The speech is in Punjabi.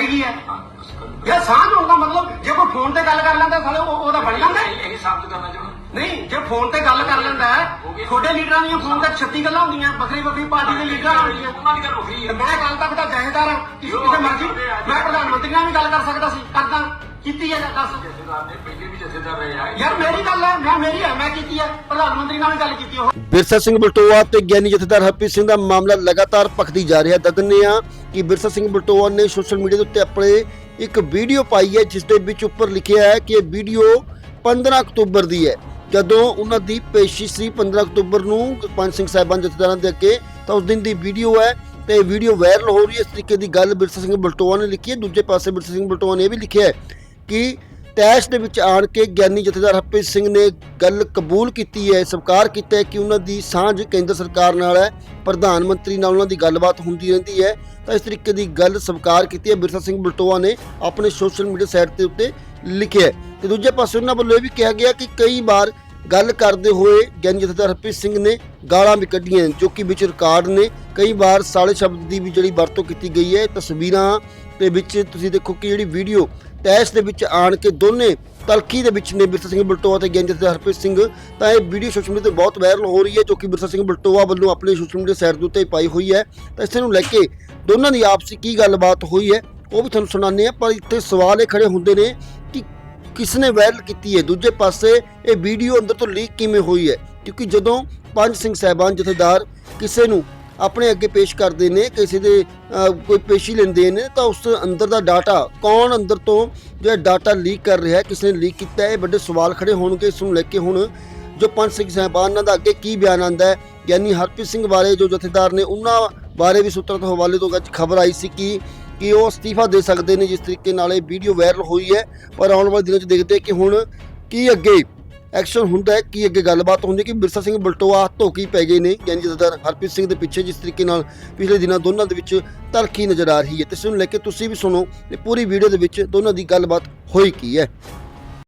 ਚਾਹੀਦੀ ਹੈ। ਯਾਰ ਸਾਂਝ ਹੋਣ ਦਾ ਮਤਲਬ ਜੇ ਕੋਈ ਫੋਨ ਤੇ ਗੱਲ ਕਰ ਲੈਂਦਾ ਸਾਲੇ ਉਹ ਉਹਦਾ ਬਣ ਜਾਂਦਾ। ਇਹ ਸਾਬਤ ਕਰਨਾ ਚਾਹੁੰਦਾ। ਨਹੀਂ ਜੇ ਫੋਨ ਤੇ ਗੱਲ ਕਰ ਲੈਂਦਾ ਛੋਟੇ ਲੀਡਰਾਂ ਦੀਆਂ ਫੋਨ ਤੇ 36 ਗੱਲਾਂ ਹੁੰਦੀਆਂ ਵੱਖਰੀ ਵੱਖਰੀ ਪਾਰਟੀ ਦੇ ਲੀਡਰਾਂ ਨਾਲ ਹੁੰਦੀਆਂ। ਉਹਨਾਂ ਦੀ ਗੱਲ ਹੋ ਗਈ ਤੇ ਮੈਂ ਕੱਲ ਤੱਕ ਦਾ ਜਹੇਦਾਰ ਹਾਂ। ਕਿਸੇ ਮਰਜ਼ੀ ਮੈਂ ਪ੍ਰਧਾਨ ਮੰਤਰੀ ਨਾਲ ਵੀ ਗੱਲ ਕਰ ਸਕਦਾ ਸੀ ਕਰਦਾ। ਕੀਤੀ ਹੈ ਜਾਂ ਦੱਸ? ਜਥੇਦਾਰ ਨੇ ਪਹਿਲੇ ਵੀ ਜਥੇਦਾਰ ਰਹੇ ਆ ਯਾਰ ਮੇਰੀ ਗੱਲ ਹੈ ਮੈਂ ਮੇਰੀ ਹੈ ਮੈਂ ਕੀਤੀ ਹੈ। ਪ੍ਰਧਾਨ ਮੰਤਰੀ ਨਾਲ ਵੀ ਗੱਲ ਕੀਤੀ ਉਹ। ਬਿਰਸਾ ਸਿੰਘ ਬਲਟੋਆ ਤੇ ਗਿਆਨੀ ਜਥੇਦਾਰ ਹਰਪ੍ਰੀਤ ਸਿੰਘ ਦਾ ਮਾਮਲਾ ਲਗਾਤਾਰ ਭਖਦੀ ਜਾ ਰਿਹਾ। ਦੱਸਦੇ ਆ ਕਿ ਬਿਰਸਾ ਸਿੰਘ ਬਲਟੋਆ ਨੇ ਸੋਸ਼ਲ ਮੀਡੀਆ ਦੇ ਉੱਤੇ ਆਪਣੇ ਇੱਕ ਵੀਡੀਓ ਪਾਈ ਹੈ ਜਿਸ ਦੇ ਵਿੱਚ ਉੱਪਰ ਲਿਖਿਆ ਹੈ ਕਿ ਇਹ ਵੀਡੀਓ 15 ਅਕਤੂਬਰ ਦੀ ਹੈ। ਜਦੋਂ ਉਹਨਾਂ ਦੀ ਪੇਸ਼ੀ ਸੀ 15 ਅਕਤੂਬਰ ਨੂੰ ਪੰਜ ਸਿੰਘ ਸਾਹਿਬਾਨ ਜਥੇਦਾਰਾਂ ਦੇ ਅੱਗੇ ਤਾਂ ਉਸ ਦਿਨ ਦੀ ਵੀਡੀਓ ਹੈ ਤੇ ਇਹ ਵੀਡੀਓ ਵਾਇਰਲ ਹੋ ਰਹੀ ਹੈ। ਇਸ ਤਰੀਕੇ ਦੀ ਗੱਲ ਬਿਰਸਾ ਸਿੰਘ ਬਲਟੋਆ ਨੇ ਲਿਖੀ ਹੈ। ਦੂਜੇ ਪਾਸੇ ਬਿਰਸਾ ਸਿੰਘ ਬਲਟੋਆ ਨੇ ਇਹ ਵੀ ਲਿਖਿਆ ਹੈ ਕਿ ਤੈਸ਼ ਦੇ ਵਿੱਚ ਆਣ ਕੇ ਗਿਆਨੀ ਜਥੇਦਾਰ ਹਰਪ੍ਰੀਤ ਸਿੰਘ ਨੇ ਗੱਲ ਕਬੂਲ ਕੀਤੀ ਹੈ, ਸਵੀਕਾਰ ਕੀਤਾ ਹੈ ਕਿ ਉਹਨਾਂ ਦੀ ਸਾਂਝ ਕੇਂਦਰ ਸਰਕਾਰ ਨਾਲ ਹੈ, ਪ੍ਰਧਾਨ ਮੰਤਰੀ ਨਾਲ ਉਹਨਾਂ ਦੀ ਗੱਲਬਾਤ ਹੁੰਦੀ ਰਹਿੰਦੀ ਹੈ। ਤਾਂ ਇਸ ਤਰੀਕੇ ਦੀ ਗੱਲ ਸਵੀਕਾਰ ਕੀਤੀ ਹੈ, ਬਿਰਸਾ ਸਿੰਘ ਬਲਟੋਆ ਨੇ ਆਪਣੇ ਸੋਸ਼ਲ ਮੀਡੀਆ ਸਾਈਟ ਦੇ ਉੱਤੇ ਲਿਖਿਆ ਹੈ। ਤੇ ਦੂਜੇ ਪਾਸੇ ਉਹਨਾਂ ਵੱਲੋਂ ਇਹ ਵੀ ਕਿਹਾ ਗਿਆ ਕਿ ਕਈ ਵਾਰ ਗੱਲ ਕਰਦੇ ਹੋਏ ਗਿਆਨੀ ਜਥੇਦਾਰ ਹਰਪ੍ਰੀਤ ਸਿੰਘ ਨੇ ਗਾਲਾਂ ਵੀ ਕੱਢੀਆਂ, ਜੋ ਕਿ ਵਿੱਚ ਰਿਕਾਰਡ ਨੇ। ਕਈ ਵਾਰ ਸਾਲੇ ਸ਼ਬਦ ਦੀ ਵੀ ਜਿਹੜੀ ਵਰਤੋਂ ਕੀਤੀ ਗਈ ਹੈ, ਤਸਵੀਰਾਂ ਦੇ ਵਿੱਚ ਤੁਸੀਂ ਦੇਖੋ ਕਿ ਜਿਹੜੀ ਵੀਡੀਓ ਤੈਸ਼ ਦੇ ਵਿੱਚ ਆਣ ਕੇ ਦੋਨੇ ਤਲਖੀ ਦੇ ਵਿੱਚ ਨੇ ਬਿਰਸਾ ਸਿੰਘ ਬਲਟੋਆ ਤੇ ਗਿਆਨੀ ਜਥੇਦਾਰ ਹਰਪ੍ਰੀਤ ਸਿੰਘ। ਤਾਂ ਇਹ ਵੀਡੀਓ ਸੋਸ਼ਲ ਮੀਡੀਆ ਤੇ ਬਹੁਤ ਵਾਇਰਲ ਹੋ ਰਹੀ ਹੈ, ਜੋ ਕਿ ਬਿਰਸਾ ਸਿੰਘ ਬਲਟੋਆ ਵੱਲੋਂ ਆਪਣੇ ਸੋਸ਼ਲ ਮੀਡੀਆ ਸਾਈਟ ਦੇ ਉੱਤੇ ਪਾਈ ਹੋਈ ਹੈ। ਤਾਂ ਇਸ ਨੂੰ ਲੈ ਕੇ ਦੋਨਾਂ ਦੀ ਆਪਸੀ ਕੀ ਗੱਲਬਾਤ ਹੋਈ ਹੈ, ਉਹ ਵੀ ਤੁਹਾਨੂੰ ਸੁਣਾਉਂਦੇ ਆ ਪਰ ਇੱਥੇ ਸਵਾਲ ਇਹ ਖੜੇ ਹੁੰਦੇ ਨੇ ਕਿਸ ਨੇ ਵਾਇਰਲ ਕੀਤੀ ਹੈ? ਦੂਜੇ ਪਾਸੇ ਇਹ ਵੀਡੀਓ ਅੰਦਰ ਤੋਂ ਲੀਕ ਕਿਵੇਂ ਹੋਈ ਹੈ? ਕਿਉਂਕਿ ਜਦੋਂ ਪੰਜ ਸਿੰਘ ਸਾਹਿਬਾਨ ਜਥੇਦਾਰ ਕਿਸੇ ਨੂੰ ਆਪਣੇ ਅੱਗੇ ਪੇਸ਼ ਕਰਦੇ ਨੇ, ਕਿਸੇ ਦੇ ਕੋਈ ਪੇਸ਼ੀ ਲੈਂਦੇ ਨੇ, ਤਾਂ ਉਸ ਅੰਦਰ ਦਾ ਡਾਟਾ ਕੌਣ ਅੰਦਰ ਤੋਂ ਜਿਹੜਾ ਡਾਟਾ ਲੀਕ ਕਰ ਰਿਹਾ ਹੈ ਕਿਸ ਨੇ ਲੀਕ ਕੀਤਾ ਹੈ, ਇਹ ਵੱਡੇ ਸਵਾਲ ਖੜੇ ਹੋਣਗੇ ਇਸ ਨੂੰ ਲੈ ਕੇ ਹੁਣ ਜੋ ਪੰਜ ਸਿੰਘ ਸਾਹਿਬਾਨਾਂ ਦਾ ਅੱਗੇ ਕੀ ਬਿਆਨ ਆਂਦਾ ਹੈ? ਯਾਨੀ ਹਰਪ੍ਰੀਤ ਸਿੰਘ ਬਾਰੇ ਜੋ ਜਥੇਦਾਰ ਨੇ, ਉਹਨਾਂ ਬਾਰੇ ਵੀ ਸੂਤਰਾਂ ਤੋਂ ਹਵਾਲੇ ਤੋਂ ਅੱਜ ਖਬਰ ਆਈ ਸੀ ਕਿ ਕਿ ਉਹ ਅਸਤੀਫਾ ਦੇ ਸਕਦੇ ਨੇ ਜਿਸ ਤਰੀਕੇ ਨਾਲ ਇਹ ਵੀਡੀਓ ਵਾਇਰਲ ਹੋਈ ਹੈ। ਪਰ ਆਉਣ ਵਾਲੇ ਦਿਨਾਂ 'ਚ ਦੇਖਦੇ ਕਿ ਹੁਣ ਕੀ ਅੱਗੇ ਐਕਸ਼ਨ ਹੁੰਦਾ ਹੈ, ਕੀ ਅੱਗੇ ਗੱਲਬਾਤ ਹੁੰਦੀ ਹੈ ਕਿ ਬਿਰਸਾ ਸਿੰਘ ਬਲਟੋਆ ਧੋਕੀ ਪੈ ਗਏ ਨੇ। ਯਾਨੀ ਜਥੇਦਾਰ ਹਰਪ੍ਰੀਤ ਸਿੰਘ ਦੇ ਪਿੱਛੇ ਜਿਸ ਤਰੀਕੇ ਨਾਲ ਪਿਛਲੇ ਦਿਨਾਂ ਦੋਨਾਂ ਦੇ ਵਿੱਚ ਤਲਖੀ ਨਜ਼ਰ ਆ ਰਹੀ ਹੈ। ਤੇ ਇਸ ਨੂੰ ਲੈ ਕੇ ਤੁਸੀਂ ਵੀ ਸੁਣੋ ਇਹ ਪੂਰੀ ਵੀਡੀਓ ਦੇ ਵਿੱਚ ਦੋਨਾਂ ਦੀ ਗੱਲਬਾਤ ਹੋਈ ਕੀ ਹੈ।